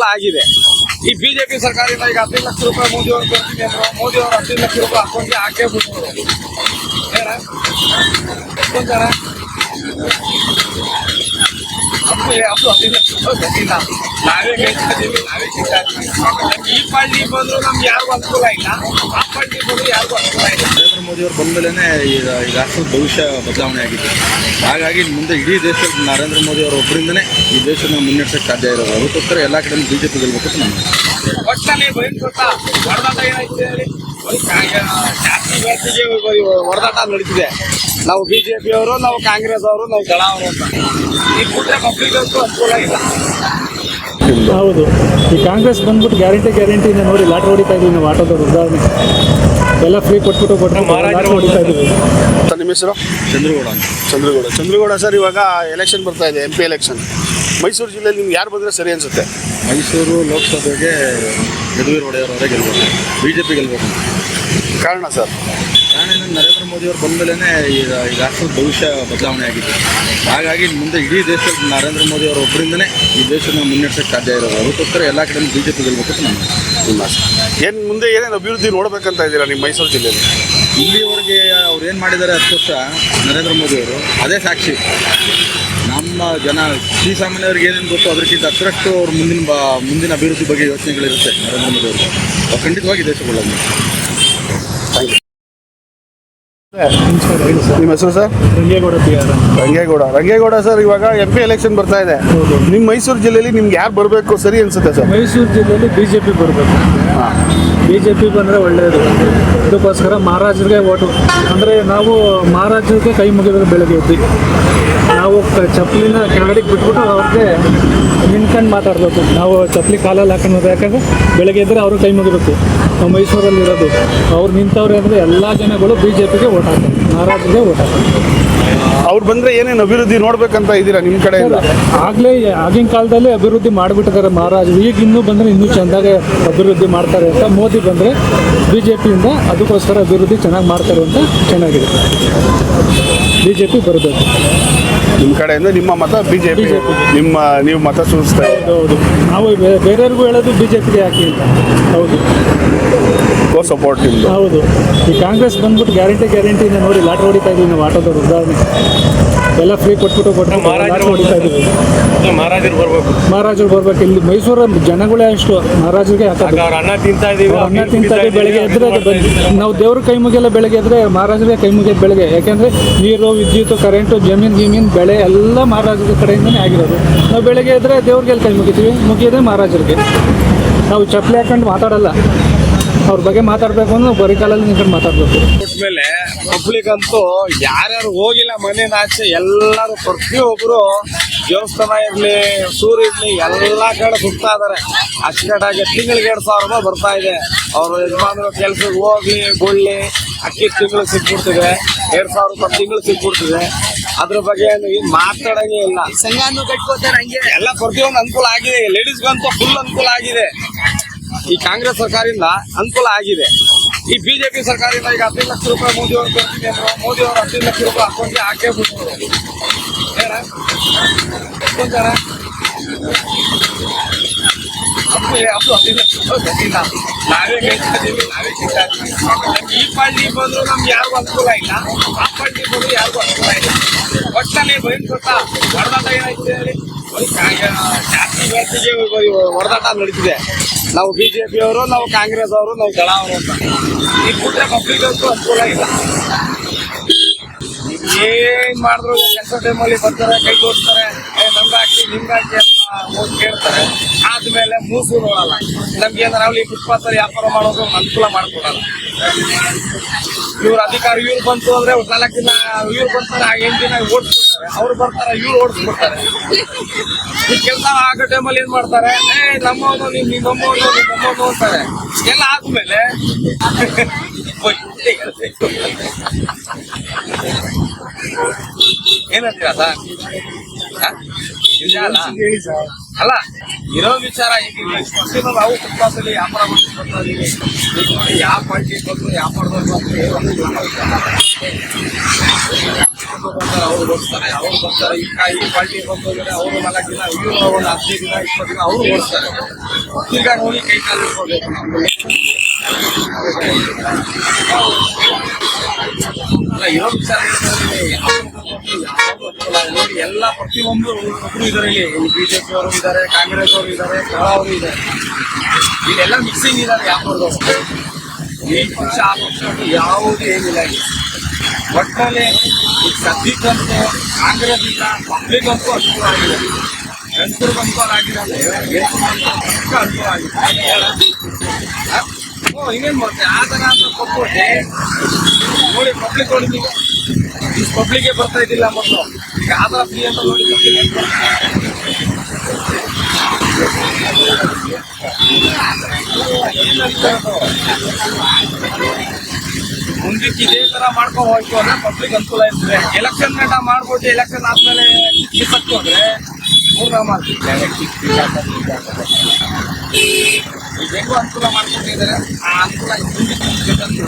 ಅನುಕೂಲ ಆಗಿದೆ ಈ ಬಿಜೆಪಿ ಸರ್ಕಾರದಿಂದ ಈಗ ಹದಿನೈದು ಲಕ್ಷ ರೂಪಾಯಿ ಮೋದಿ ಅವರು ಕೊಡ್ತೀನಿ ಅಂದ್ರು ಮೋದಿ ಅವರು ಹದಿನೈದು ಲಕ್ಷ ರೂಪಾಯಿ ಅಕೌಂಟ್ಗೆ ಹಾಕೇ ಬಿಟ್ಟರು ಏನ ಎಷ್ಟೊಂದರ ಅಪ್ಪು ಅಪ್ಪು ಹದಿನೈದು ಲಕ್ಷ ರೂಪಾಯಿ ಗೊತ್ತಿಲ್ಲ ನಾವೇ ಗೆಲ್ತಿದ್ದೀವಿ ನಾವೇ ಗೆಲ್ತಾ ಇದ್ದೀವಿ ಈ ಪಾರ್ಟಿ ಬಂದ್ರು ನಮ್ಗೆ ಯಾರಿಗೂ ಅನುಕೂಲ ಇಲ್ಲ ಆ ಪಾರ್ಟಿ ಬಂದ್ರು ಯಾರಿಗೂ ಅನುಕೂಲ ಇಲ್ಲ ನರೇಂದ್ರ ಮೋದಿ ಅವರು ಬಂದ ಮೇಲೆ ಈ ರಾಷ್ಟ್ರದ ಭವಿಷ್ಯ ಬದಲಾವಣೆ ಆಗಿದೆ ಹಾಗಾಗಿ ಮುಂದೆ ಇಡೀ ದೇಶದಲ್ಲಿ ನರೇಂದ್ರ ಮೋದಿ ಅವರು ಒಬ್ಬರಿಂದನೇ ಈ ದೇಶನ ಮುನ್ನಡೆಸಕ್ಕೆ ಸಾಧ್ಯ ಇರೋದು. ಅದಕ್ಕೋಸ್ಕರ ಎಲ್ಲ ಕಡೆ ಬಿಜೆಪಿ ಗೆಲ್ಬೇಕು ನಮ್ಮ ಜಾತಿ ನಡೀತಿದೆ. ನಾವು ಬಿಜೆಪಿ ಅವರು ನಾವು ಕಾಂಗ್ರೆಸ್ ಅವರು ನಾವು ದಳ ಅವರು ಅಂತ. ಈ ಕೂಡ ಪಬ್ಲಿಕ್ ಅಂತೂ ಅನುಕೂಲ ಇಲ್ಲ. ಹೌದು. ಈ ಕಾಂಗ್ರೆಸ್ ಬಂದ್ಬಿಟ್ಟು ಗ್ಯಾರಂಟಿ ಗ್ಯಾರಂಟಿ ನೋಡಿ ಲಾಟ್ ಹೊಡಿತಾ ಇದ್ವಿ ನಾವು ಆಟೋದವ್ರು ಉದಾಹರಣೆ. ಎಲ್ಲ ಫ್ರೀ ಕೊಟ್ಬಿಟ್ಟು ಕೊಟ್ಟು ಲಾಟ್ರಿ ಹೊಡಿತಾ ಇದ್ವಿ. ಸರ್. ನಿಮ್ಮ ಹೆಸರು? ಚಂದ್ರಗೌಡ ಅಂತ. ಚಂದ್ರಗೌಡ. ಚಂದ್ರಗೌಡ ಸರ್ ಇವಾಗ ಎಲೆಕ್ಷನ್ ಬರ್ತಾ ಇದೆ ಎಂ ಪಿ ಎಲೆಕ್ಷನ್ ಮೈಸೂರು ಜಿಲ್ಲೆಯಲ್ಲಿ ನಿಮ್ಗೆ ಯಾರು ಬಂದರೆ ಸರಿ ಅನಿಸುತ್ತೆ? ಮೈಸೂರು ಲೋಕಸಭೆಗೆ ಯದುವೀರ್ ಒಡೆಯರ್ ಗೆಲ್ಬೋದು ಬಿ ಜೆ ಪಿ ಗೆಲ್ಬೋದು ಕಾರಣ ಸರ್? ಕಾರಣ ನರೇಂದ್ರ ಮೋದಿ ಅವರು ಬಂದ ಮೇಲೆ ಈ ರಾಷ್ಟ್ರದ ಭವಿಷ್ಯ ಬದಲಾವಣೆ ಆಗಿದೆ. ಹಾಗಾಗಿ ಮುಂದೆ ಇಡೀ ದೇಶದಲ್ಲಿ ನರೇಂದ್ರ ಮೋದಿ ಅವರ ಒಬ್ಬರಿಂದನೇ ಈ ದೇಶನ ಮುನ್ನಡೆಸಕ್ಕೆ ಸಾಧ್ಯ ಇರೋದು. ಅದಕ್ಕೋಸ್ಕರ ಎಲ್ಲ ಕಡೆ ಬಿಜೆಪಿ ಗೆಲ್ಬೇಕು ಅಂತ ನಾನು ನಿಮ್ಮ ಆಸೆ. ಏನು ಮುಂದೆ ಏನೇನು ಅಭಿವೃದ್ಧಿ ನೋಡಬೇಕಂತ ಇದ್ದೀರಾ ನಿಮ್ಮ ಮೈಸೂರು ಜಿಲ್ಲೆಯಲ್ಲಿ? ಇಲ್ಲಿವರೆಗೆ ಅವ್ರು ಏನು ಮಾಡಿದ್ದಾರೆ ಹತ್ತು ವರ್ಷ ನರೇಂದ್ರ ಮೋದಿ ಅವರು ಅದೇ ಸಾಕ್ಷಿ. ನಮ್ಮ ಜನ ಶ್ರೀ ಸಾಮಾನ್ಯವ್ರಿಗೆ ಏನೇನು ಗೊತ್ತು ಅದಕ್ಕಿಂತ ಅಷ್ಟರಷ್ಟು ಅವ್ರ ಮುಂದಿನ ಬ ಮುಂದಿನ ಅಭಿವೃದ್ಧಿ ಬಗ್ಗೆ ಯೋಚನೆಗಳಿರುತ್ತೆ ನರೇಂದ್ರ ಮೋದಿ ಅವರು ಅವ್ರು ಖಂಡಿತವಾಗಿ ದೇಶಗೊಳ್ಳೋದು ಸರ್ ನಿಮ್ಮ ಹೆಸರು ಸರ್? ರಂಗೇಗೌಡ ರಂಗೇಗೌಡ. ರಂಗೇಗೌಡ ಸರ್ ಇವಾಗ ಎಂ ಪಿ ಎಲೆಕ್ಷನ್ ಬರ್ತಾ ಇದೆ. ನಿಮ್ಮ ಮೈಸೂರು ಜಿಲ್ಲೆಯಲ್ಲಿ ನಿಮ್ಗೆ ಯಾರು ಬರಬೇಕು ಸರಿ ಅನ್ಸುತ್ತೆ ಸರ್? ಮೈಸೂರು ಜಿಲ್ಲೆಯಲ್ಲಿ ಬಿಜೆಪಿ ಬರಬೇಕು. ಬಿಜೆಪಿ ಬಂದರೆ ಒಳ್ಳೆಯದು ಅದಕ್ಕೋಸ್ಕರ ಮಹಾರಾಜರಿಗೆ ಓಟು. ಅಂದರೆ ನಾವು ಮಹಾರಾಜರಿಗೆ ಕೈ ಮುಗಿದ್ರೆ ಬೆಳಗ್ಗೆ ಎದ್ದು ನಾವು ಚಪ್ಪಲಿನ ಕೆಳಗಡೆ ಬಿಟ್ಬಿಟ್ಟು ಅವ್ರಿಗೆ ಮಾತಾಡಬೇಕು. ನಾವು ಚಪ್ಪಲಿ ಕಾಲಲ್ಲಿ ಹಾಕೊಂಡು ಯಾಕಂದರೆ ಬೆಳಗ್ಗೆ ಇದ್ದರೆ ಅವರು ಕೈ ಮುಗಿಬೇಕು. ನಾವು ಮೈಸೂರಲ್ಲಿ ಇರೋದು. ಅವ್ರು ನಿಂತವ್ರೆ ಅಂದರೆ ಎಲ್ಲ ಜನಗಳು ಬಿ ಜೆ ಪಿಗೆ ಓಟ್ ಹಾಕ್ತಾರೆ. ಮಹಾರಾಜರಿಗೆ ಓಟ್ ಹಾಕ್ತಾರೆ. ಅವ್ರು ಬಂದರೆ ಏನೇನು ಅಭಿವೃದ್ಧಿ ನೋಡ್ಬೇಕಂತ ಇದ್ದೀರಾ ನಿಮ್ಮ ಕಡೆ ಆಗಲೇ ಆಗಿನ ಕಾಲದಲ್ಲಿ ಅಭಿವೃದ್ಧಿ ಮಾಡಿಬಿಟ್ಟಿದ್ದಾರೆ ಮಹಾರಾಜ್. ಈಗ ಇನ್ನೂ ಬಂದರೆ ಇನ್ನೂ ಚೆಂದಾಗೆ ಅಭಿವೃದ್ಧಿ ಮಾಡ್ತಾರೆ ಅಂತ ಮೋದಿ ಬಂದರೆ ಬಿ ಜೆ ಪಿಯಿಂದ ಅದಕ್ಕೋಸ್ಕರ ಅಭಿವೃದ್ಧಿ ಚೆನ್ನಾಗಿ ಮಾಡ್ತಾರೆ ಅಂತ ಚೆನ್ನಾಗಿದೆ. ಬಿ ಜೆ ಪಿ ಬರಬೇಕು. ನಿಮ್ಮ ಕಡೆಯಿಂದ ನಿಮ್ಮ ಮತ ಬಿ ಜೆ ಪಿ BJP. ನಿಮ್ಮ ನೀವು ಮತ ಸೂಚಿಸ್ತಾ ಹೌದು. ನಾವು ಬೇರೆಯವ್ರಿಗೂ ಹೇಳೋದು ಬಿ ಜೆ ಪಿ ಹಾಕಿ ಅಂತ. ಹೌದು. ಕೋ ಸಪೋರ್ಟ್ ನಿಮ್ಮದು ಹೌದು. ಈ ಕಾಂಗ್ರೆಸ್ ಬಂದ್ಬಿಟ್ಟು ಗ್ಯಾರಂಟಿ ಗ್ಯಾರಂಟಿ ನೋಡಿ ಲಾಟ್ರಿ ಹೊಡಿತಾ ಇದೀವಿ ನಾವು ಆಟೋದವ್ರು ಉದಾಹರಣೆ ಎಲ್ಲ ಫ್ರೀ ಕೊಟ್ಬಿಟ್ಟು ಕೊಟ್ಟು ಮಹಾರಾಜರು ಮಾಡ್ತಾ ಇದ್ದೀವಿ. ಮಹಾರಾಜರು ಬರ್ಬೇಕು. ಮಹಾರಾಜರು ಬರ್ಬೇಕು. ಇಲ್ಲಿ ಮೈಸೂರ ಜನಗಳೇ ಅಷ್ಟು. ಮಹಾರಾಜರಿಗೆ ಅಣ್ಣ ಅನ್ನ ತಿಂತಾ ಇದೀವಿ ಅನ್ನ ತಿಂತಾರೆ ಬೆಳಗ್ಗೆ ಎದ್ರೆ ನಾವು ದೇವ್ರ ಕೈ ಮುಗಿಯಲ್ಲ ಬೆಳಗ್ಗೆ ಎದ್ರೆ ಮಹಾರಾಜರಿಗೆ ಕೈ ಮುಗಿಯೋದು ಬೆಳಗ್ಗೆ. ಯಾಕೆಂದ್ರೆ ನೀರು ವಿದ್ಯುತ್ ಕರೆಂಟು ಜಮೀನ್ ಜಮೀನ್ ಬೆಳೆ ಎಲ್ಲ ಮಹಾರಾಜರ ಕಡೆಯಿಂದನೇ ಆಗಿರೋದು. ನಾವು ಬೆಳಗ್ಗೆ ಎದ್ರೆ ದೇವ್ರಿಗೆ ಕೈ ಮುಗಿತೀವಿ? ಮುಗಿಯೋದೇ ಮಹಾರಾಜರಿಗೆ. ನಾವು ಚಪ್ಪಲಿ ಹಾಕೊಂಡು ಮಾತಾಡಲ್ಲ. ಅವ್ರ ಬಗ್ಗೆ ಮಾತಾಡಬೇಕು ಅಂದ್ರೆ ಬರೀ ಕಾಲಲ್ಲಿ ನಿಂತ್ಕೊಂಡು ಮಾತಾಡಬೇಕು. ಮೇಲೆ ಪಬ್ಲಿಕ್ ಅಂತೂ ಯಾರ್ಯಾರು ಹೋಗಿಲ್ಲ ಮನೆ ಆಚೆ ಎಲ್ಲರೂ ಪ್ರತಿಯೊಬ್ರು ದೇವಸ್ಥಾನ ಇರಲಿ ಸೂರ್ ಇರಲಿ ಎಲ್ಲ ಕಡೆ ಸುತ್ತಾ ಇದಾರೆ. ಅಚ್ಚುಕಟ್ಟಾಗಿ ತಿಂಗಳಿಗೆ ಎರಡ್ ಸಾವಿರ ರೂಪಾಯಿ ಬರ್ತಾ ಇದೆ. ಅವ್ರ ಯಜಮಾನರು ಕೆಲ್ಸಕ್ಕೆ ಹೋಗ್ಲಿ ಗುಳ್ಳಿ ಅಕ್ಕಿ ತಿಂಗಳು ಸಿಕ್ಬಿಡ್ತಿದೆ. ಎರಡು ಸಾವಿರ ರೂಪಾಯಿ ತಿಂಗಳು ಸಿಕ್ಬಿಡ್ತಿದೆ. ಅದ್ರ ಬಗ್ಗೆ ಏನು ಏನ್ ಮಾತಾಡಂಗೆ ಇಲ್ಲ. ಸಂಘ ಕಟ್ಕೋತಾರೆ ಹಂಗೆ. ಎಲ್ಲ ಪ್ರತಿಯೊಂದು ಅನುಕೂಲ ಆಗಿದೆ. ಲೇಡೀಸ್ಗಂತೂ ಫುಲ್ ಅನುಕೂಲ ಆಗಿದೆ. ಈ ಕಾಂಗ್ರೆಸ್ ಸರ್ಕಾರದಿಂದ ಅನುಕೂಲ ಆಗಿದೆ. ಈ ಬಿಜೆಪಿ ಸರ್ಕಾರದಿಂದ ಈಗ ಹದಿನೈದು ಲಕ್ಷ ರೂಪಾಯಿ ಮೋದಿ ಅವರು ಕೊಡ್ತೀನಿ ಅಂದ್ರು. ಮೋದಿ ಅವರು ಹದಿನೈದು ಲಕ್ಷ ರೂಪಾಯಿ ಅಕೌಂಟ್ಗೆ ಹಾಕೇ ಬಿಟ್ಟರು ಅಪ್ಪು ಹದಿನೈದು ಲಕ್ಷ ರೂಪಾಯಿ ಗೊತ್ತಿಲ್ಲ ನಾವೇ ಕೇಳ್ತಾ ನಾವೇ ಕೇಳ್ತಾ ಇದ್ದೀವಿ ಈ ಪಾರ್ಟಿ ಬಂದ್ರು ನಮ್ಗೆ ಯಾರಿಗೂ ಅನುಕೂಲ ಇಲ್ಲ. ಆ ಪಾರ್ಟಿ ಬಂದ್ರು ಯಾರಿಗೂ ಅನುಕೂಲ ಇಲ್ಲ. ಒಟ್ಟಲ್ಲಿ ಬಯಲು ಹೊಡೆದಾಟ ಏನಾಯ್ತು ಹೇಳಿ? ಜಾತಿ ಜಾತಿಗೆ ಹೊಡೆದಾಟ ನಡೀತಿದೆ. ನಾವು ಬಿಜೆಪಿ ಅವರು ನಾವು ಕಾಂಗ್ರೆಸ್ ಅವರು ನಾವು ದಳ ಅವರು ಅಂತ. ಈ ಕುಟ್ರೆ ಪಬ್ಲಿಕ್ ಅಂತೂ ಅನುಕೂಲ ಇಲ್ಲ. ಏನ್ ಮಾಡಿದ್ರು ಕೆಲಸ ಟೈಮಲ್ಲಿ ಬರ್ತಾರೆ, ಕೈ ತೋರಿಸ್ತಾರೆ ಏ, ನಮ್ಗೆ ಹಾಕಿ, ನಿಮ್ಗೆ ಹಾಕಿ ಅಂತ ಹೋಗಿ ಕೇಳ್ತಾರೆ. ಆದ್ಮೇಲೆ ಮೂಸು ನೋಡಲ್ಲ. ನಮ್ಗೆ ಏನಾರ ಈ ಫುಟ್ಪಾತ್ ವ್ಯಾಪಾರ ಮಾಡೋದು ಅನುಕೂಲ ಮಾಡ್ಕೊಡಲ್ಲ. ಇವ್ರ ಅಧಿಕಾರಿ, ಇವ್ರು ಬಂತು ಅಂದ್ರೆ ನಾಲ್ಕು ದಿನ, ಇವ್ರು ಬಂತಾರೆ ಎಂಟು ದಿನ ಓಡಿಸ್ಬಿಡ್ತಾರೆ ಅವ್ರು ಬರ್ತಾರೆ, ಇವ್ರು ಓಡಿಸ್ಬಿಡ್ತಾರೆ. ಈ ಕೆಲಸ ಆಗೋ ಟೈಮಲ್ಲಿ ಏನ್ ಮಾಡ್ತಾರೆ? ಏ ನಮ್ಮವನು ನಿಮ್ಮ ನಮ್ಮ ನಿಮ್ಮಮ್ಮವನು ಅಂತಾರೆ. ಎಲ್ಲ ಆದ್ಮೇಲೆ. ಏನಂತೀರಾ ಸರ್ ಅಲ್ಲ? ಅಲ್ಲ? ಇರೋ ವಿಚಾರ ಈಗ ನಾವು ಫುಟ್ಪಾತಲ್ಲಿ ವ್ಯಾಪಾರ ಮಾಡ್ಕೊಂಡು ಯಾವ ಪಾರ್ಟಿ ಬಂದು ವ್ಯಾಪಾರದವ್ರು ಬರ್ತಾರೆ ಅವ್ರು ಓಡಿಸ್ತಾರೆ ಅವ್ರು ಬರ್ತಾರೆ ಈ ಕಾಯಿ ಪಾರ್ಟಿ ಬಂದೋದ್ರೆ ಅವರು ನಾಲ್ಕು ದಿನ ಇವರು ಒಂದು ಹದಿನೈದು ದಿನ ಇಪ್ಪತ್ತು ದಿನ ಅವರು ಓಡಿಸ್ತಾರೆ ತಿರ್ಗಾಡಿ ನೋಡಿ ಕೈ ಕಾಲು ಇಟ್ಕೊಳ್ಬೇಕು ನಾವು ಅಲ್ಲ ಇರೋ ವಿಚಾರ. ನೋಡಿ ಎಲ್ಲ ಪ್ರತಿಯೊಂದು ಒಬ್ಬರು ಇದಾರೆ ಇಲ್ಲಿ ಬಿಜೆಪಿ ಅವರು ಇದ್ದಾರೆ ಕಾಂಗ್ರೆಸ್ ಅವರು ಇದ್ದಾರೆ ಕಳ ಅವರು ಇದ್ದಾರೆ ಇಲ್ಲೆಲ್ಲ ಮಿಕ್ಸಿಂಗ್ ಇದ್ದಾರೆ ಯಾವ ಪಕ್ಷ ಆ ಪಕ್ಷ ಯಾವುದು ಏನಿಲ್ಲ ಇಲ್ಲಿ ಒಟ್ಟಲ್ಲಿ ಈ ಸದ್ಯಕ್ಕಂತೂ ಕಾಂಗ್ರೆಸ್ ಇಲ್ಲ ಪಬ್ಲಿಕ್ ಅಂತೂ ಅನುಕೂಲ ಆಗಿದೆ ರೈತರಿಗೂ ಅನುಕೂಲ ಆಗಿದೆ ಅಂದ್ರೆ ರೈತರಿಗಂತೂ ಪಕ್ಕ ಅನುಕೂಲ ಆಗಿದೆ ಹ? ಓ ಇನ್ನೇನ್ ಮಾಡ್ತೆ ಆ ಥರ ಅಂತ ಕೊಟ್ಬಿಟ್ಟೆ ನೋಡಿ ಪಬ್ಲಿಕ್ ನೋಡಿ ನೀವು ಈ ಪಬ್ಲಿಕ್ಗೆ ಬರ್ತಾ ಇದ್ದಿಲ್ಲ ಮೊದಲು ಈಗ ಆಧಾರ್ ಫ್ರೀ ಅಂತ ನೋಡಿ ಪಬ್ಲಿಕ್ ಮುಂದಕ್ಕೆ ಇದೇ ತರ ಮಾಡ್ಕೊಂಡು ಹೋಯ್ತು ಅಂದ್ರೆ ಪಬ್ಲಿಕ್ ಅನುಕೂಲ ಇರ್ತದೆ. ಎಲೆಕ್ಷನ್ ಗಂಟ ಮಾಡ್ಬಿಟ್ಟು ಎಲೆಕ್ಷನ್ ಆದ್ಮೇಲೆ ಇಪ್ಪತ್ತು ಅಂದ್ರೆ ಮೂರ್ನ ಮಾಡ್ತಿದ್ದಾರೆ ಈಗ ಅನುಕೂಲ ಮಾಡ್ಕೊಂಡಿದ್ದಾರೆ ಆ ಅನುಕೂಲ ಮುಂದಕ್ಕೆ